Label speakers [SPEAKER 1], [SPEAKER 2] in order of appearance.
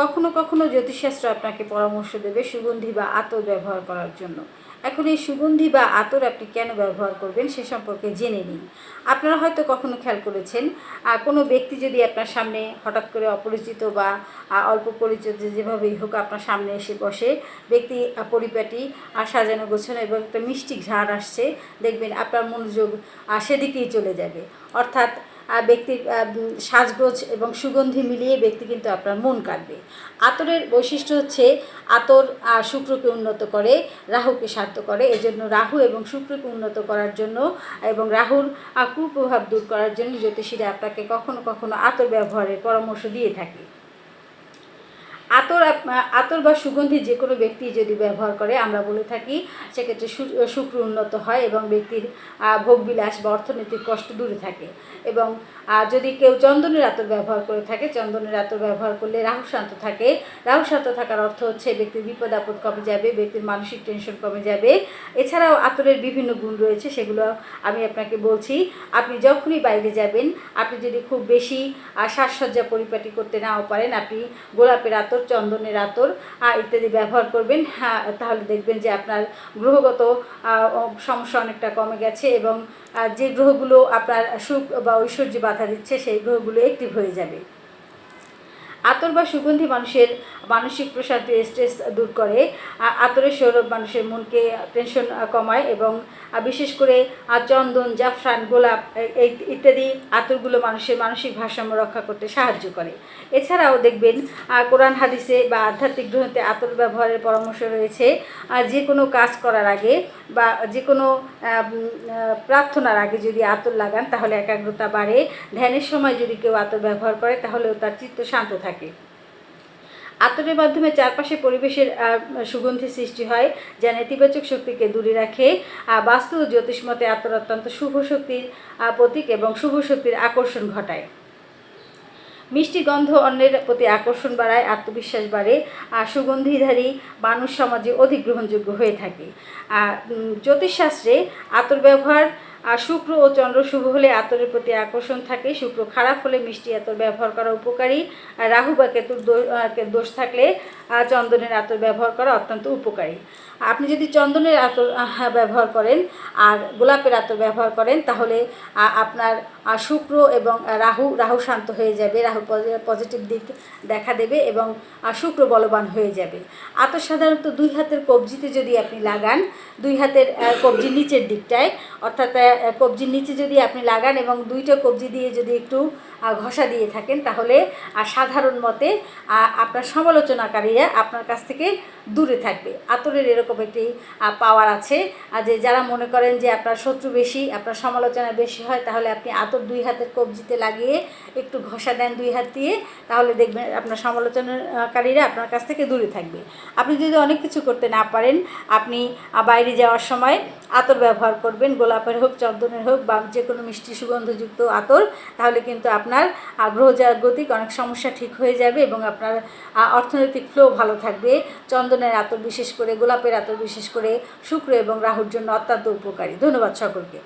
[SPEAKER 1] কখনো কখনো জ্যোতিষশাস্ত্র আপনাকে পরামর্শ দেবে সুগন্ধি বা আতর ব্যবহার করার জন্য। এখন এই সুগন্ধি বা আতর আপনি কেন ব্যবহার করবেন সে সম্পর্কে জেনে নিন। আপনারা হয়তো কখনো খেয়াল করেছেন কোনো ব্যক্তি যদি আপনার সামনে হঠাৎ করে অপরিচিত বা অল্প পরিচিত যেভাবেই হোক আপনার সামনে এসে বসে, ব্যক্তি পরিপাটি আর সাজানো গোছানো এবং একটা মিষ্টি ঘ্রাণ আসছে, দেখবেন আপনার মনোযোগ সেদিকেই চলে যাবে। অর্থাৎ ব্যক্তির সাজগোজ এবং সুগন্ধি মিলিয়ে ব্যক্তি কিন্তু আপনার মন কাটবে। আতরের বৈশিষ্ট্য হচ্ছে আতর শুক্রকে উন্নত করে, রাহুকে শান্ত করে। এজন্য রাহু এবং শুক্রকে উন্নত করার জন্য এবং রাহুর কুপ্রভাব দূর করার জন্য জ্যোতিষীরা আপনাকে কখনো কখনো আতর ব্যবহারের পরামর্শ দিয়ে থাকে। আতর আতর বা সুগন্ধি যে কোনো ব্যক্তি যদি ব্যবহার করে, আমরা বলে থাকি সেক্ষেত্রে শুক্র উন্নত হয় এবং ব্যক্তির ভোগবিলাস বা অর্থনৈতিক কষ্ট দূরে থাকে। এবং যদি কেউ চন্দনের আতর ব্যবহার করে থাকে, চন্দনের আতর ব্যবহার করলে রাহু শান্ত থাকে। রাহু শান্ত থাকার অর্থ হচ্ছে ব্যক্তির বিপদ আপদ কমে যাবে, ব্যক্তির মানসিক টেনশন কমে যাবে। এছাড়াও আতরের বিভিন্ন গুণ রয়েছে, সেগুলো আমি আপনাকে বলছি। আপনি যখনই বাইরে যাবেন, আপনি যদি খুব বেশি সাজসজ্জা পরিপাটি করতে নাও পারেন, আপনি গোলাপের আতর চন্দনের আতর ইত্যাদি ব্যবহার করবেন। হ্যাঁ তাহলে দেখবেন যে আপনার গ্রহগত সমস্যা অনেকটা কমে গেছে এবং যে গ্রহগুলো আপনার সুখ বা ঐশ্বর্য বাধা দিচ্ছে, সেই গ্রহগুলো অ্যাক্টিভ হয়ে যাবে। আতর বা সুগন্ধি মানুষের মানসিক প্রশান্তি স্ট্রেস দূর করে। আতরের সৌরভ মানুষের মনকে টেনশন কমায় এবং বিশেষ করে চন্দন, জাফরান, গোলাপ ইত্যাদি আতরগুলো মানুষের মানসিক ভারসাম্য রক্ষা করতে সাহায্য করে। এছাড়াও দেখবেন কোরআন হাদিসে বা আধ্যাত্মিক গ্রন্থে আতর ব্যবহারের পরামর্শ রয়েছে। যে কোনো কাজ করার আগে বা যে কোনো প্রার্থনার আগে যদি আতর লাগান, তাহলে একাগ্রতা বাড়ে। ধ্যানের সময় যদি কেউ আতর ব্যবহার করে, তাহলেও তার চিত্ত শান্ত থাকে। আতরের মাধ্যমে চারপাশে পরিবেশের সুগন্ধি সৃষ্টি হয়, যা নেতিবাচক শক্তিকে দূরে রাখে। বাস্তু ও জ্যোতিষমতে আতর অত্যন্ত শুভ শক্তির প্রতীক এবং শুভ শক্তির আকর্ষণ ঘটায়। মিষ্টি গন্ধ অন্যের প্রতি আকর্ষণ বাড়ায়, আত্মবিশ্বাস বাড়ে আর সুগন্ধিধারী মানুষ সমাজে অধিক গ্রহণযোগ্য হয়ে থাকে। জ্যোতিষশাস্ত্রে আতর ব্যবহার আর শুক্র ও চন্দ্র শুভ হলে আতরের প্রতি আকর্ষণ থাকে। শুক্র খারাপ হলে মিষ্টি আতর ব্যবহার করা উপকারী। আর রাহু বা কেতুর দোষ থাকলে চন্দনের আতর ব্যবহার করা অত্যন্ত উপকারী। আপনি যদি চন্দনের আতর আহ, ব্যবহার করেন আর গোলাপের আতর ব্যবহার করেন তাহলে আপনার আহ, শুক্র এবং রাহু রাহু শান্ত হয়ে যাবে রাহু পজিটিভ দিক দেখা দেবে এবং শুক্র বলবান হয়ে যাবে। আতর সাধারণত দুই হাতের কবজিতে যদি আপনি লাগান দুই হাতের কবজির নিচের দিকটায় অর্থাৎ কবজির নিচে যদি আপনি লাগান এবং দুইটা কবজি দিয়ে যদি একটু ঘষা দিয়ে থাকেন তাহলে সাধারণ মতে আপনার সমালোচনাকারীরা আপনার কাছ থেকে দূরে থাকবে। আতরের এরকম একটি পাওয়ার আছে। আর যে যারা মনে করেন যে আপনার শত্রু বেশি আপনার সমালোচনা বেশি হয় তাহলে আপনি আতর দুই হাতের কবজিতে লাগিয়ে একটু ঘষা দেন দুই হাত দিয়ে, তাহলে দেখবেন আপনার সমালোচনাকারীরা আপনার কাছ থেকে দূরে থাকবে। আপনি যদি অনেক কিছু করতে না পারেন, আপনি বাইরে যাওয়ার সময় আতর ব্যবহার করবেন, গোলাপের হোক, চন্দনের হোক, বা যে কোনো মিষ্টি সুগন্ধযুক্ত আতর, তাহলে কিন্তু আপনার আগ্রহ জাগতিক অনেক সমস্যা ঠিক হয়ে যাবে এবং আপনার অর্থনৈতিক ফ্লো ভালো থাকবে। চন্দনের আতর বিশেষ করে, গোলাপের আতর বিশেষ করে, শুক্র এবং রাহুর জন্য অত্যন্ত উপকারী। ধন্যবাদ সকলকে।